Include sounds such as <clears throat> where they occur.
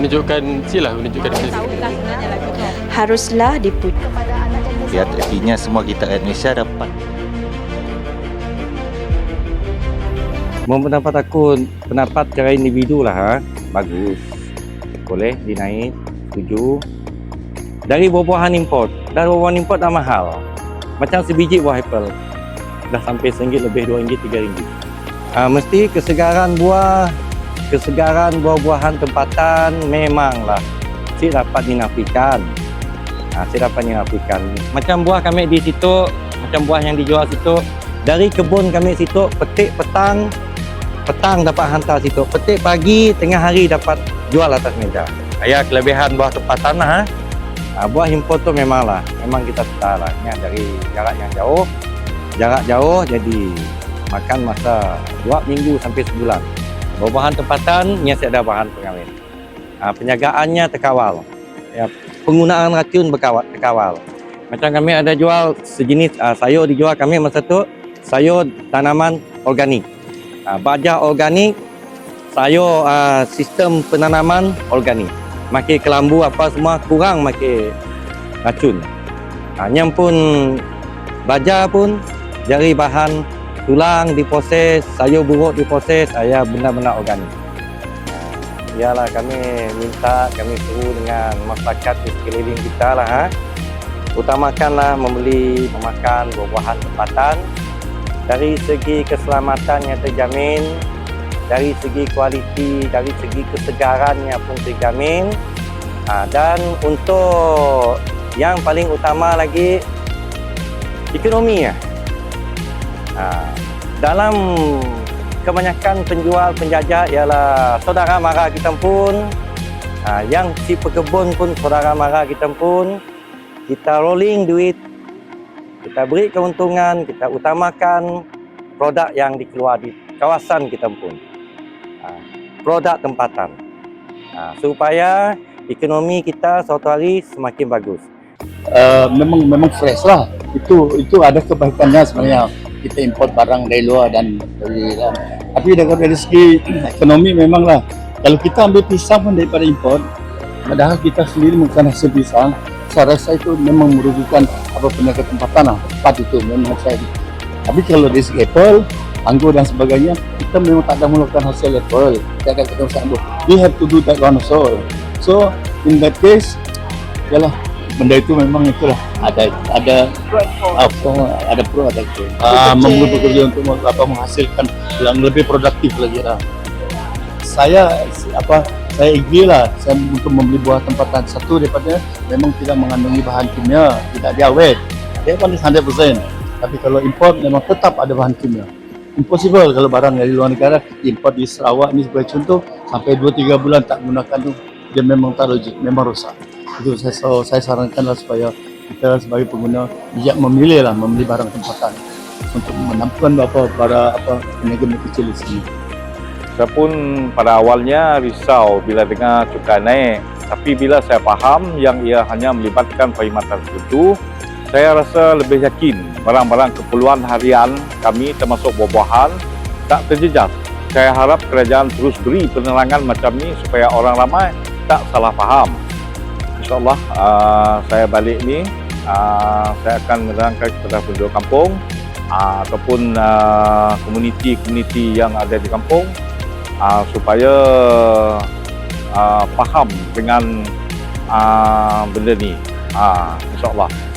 menunjukkan silah menunjukkan Tahu lah tu. haruslah dipuji. Ya, artinya semua kita rakyat Malaysia dapat Menurut pendapat aku, pendapat secara individu lah ha. Bagus. Boleh dinaik. Setuju. Dari buah-buahan import. Dah buah-buahan import dah mahal. Macam sebiji buah apple. Dah sampai RM1 lebih RM2, RM3. Ha, mesti kesegaran buah, kesegaran buah-buahan tempatan memanglah. Si dapat dinafikan. Ha, si dapat dinafikan. Macam buah kami di situ, macam buah yang dijual situ, dari kebun kami situ, petik petang, petang dapat hantar situ. Petik pagi, tengah hari dapat jual atas meja. Ya kelebihan buah tempatan lah. Ha? Ha, buah import tu memanglah, memang kita sedar lah. Ingat dari jarak yang jauh, jarak jauh jadi makan masa dua minggu sampai sebulan. Buah-buahan tempatan, ni ada bahan pengawet. Ha, penjagaannya terkawal. Ya, penggunaan racun berkawal, terkawal. Macam kami ada jual sejenis uh, sayur dijual kami masa tu sayur tanaman organik. Uh, baja organik, sayur uh, sistem penanaman organik. Makin kelambu apa semua kurang makin racun. Hanya pun baja pun dari bahan tulang diproses, sayur buruk diproses, saya benda-benda organik. Ah, Ialah kami minta, kami suruh dengan masyarakat di sekeliling kita lah ha. Utamakanlah membeli, memakan buah-buahan tempatan dari segi keselamatan yang terjamin, dari segi kualiti, dari segi kesegarannya pun terjamin. Ha, dan untuk yang paling utama lagi ekonomi ya. Ha, dalam kebanyakan penjual penjajah ialah saudara mara kita pun. Ha, yang si pekebun pun saudara mara kita pun. Kita rolling duit. Kita beri keuntungan kita utamakan produk yang dikeluar di kawasan kita pun. Ha, produk tempatan. Supaya ekonomi kita suatu hari semakin bagus. Uh, memang memang fresh lah. Itu itu ada kebaikannya sebenarnya kita import barang dari luar dan dari dalam. Tapi dari, segi <clears throat> ekonomi memanglah kalau kita ambil pisang pun daripada import, padahal kita sendiri bukan hasil pisang, saya rasa itu memang merugikan apa peniaga tempatan lah. Tepat itu memang saya. Tapi kalau dari segi apple, anggur dan sebagainya, kita memang tak ada melakukan hasil apple. Kita akan ketemu sambung. We have to do that one also. So in that case, yalah benda itu memang itulah. Ada ada apa ada pro ada pro ah membuat bekerja untuk apa menghasilkan yang lebih produktif lagi lah saya apa saya agree lah. Saya untuk membeli buah tempatan satu daripada memang tidak mengandungi bahan kimia tidak diawet dia pun 100% tapi kalau import memang tetap ada bahan kimia. Impossible kalau barang dari luar negara import di Sarawak ni sebagai contoh sampai 2-3 bulan tak gunakan tu dia memang tak logik memang rosak itu saya saya sarankanlah supaya kita sebagai pengguna bijak memilih lah membeli barang tempatan untuk menampukan apa para apa peniaga kecil di sini. Saya pun pada awalnya risau bila dengar cukai naik. Tapi bila saya faham yang ia hanya melibatkan perkhidmatan tertentu, saya rasa lebih yakin barang-barang keperluan harian kami termasuk buah-buahan tak terjejas. Saya harap kerajaan terus beri penerangan macam ni supaya orang ramai tak salah faham. InsyaAllah uh, saya balik ni, uh, saya akan menerangkan kepada penduduk kampung uh, ataupun uh, komuniti-komuniti yang ada di kampung uh, supaya uh, faham dengan uh, benda ni. Uh, insyaAllah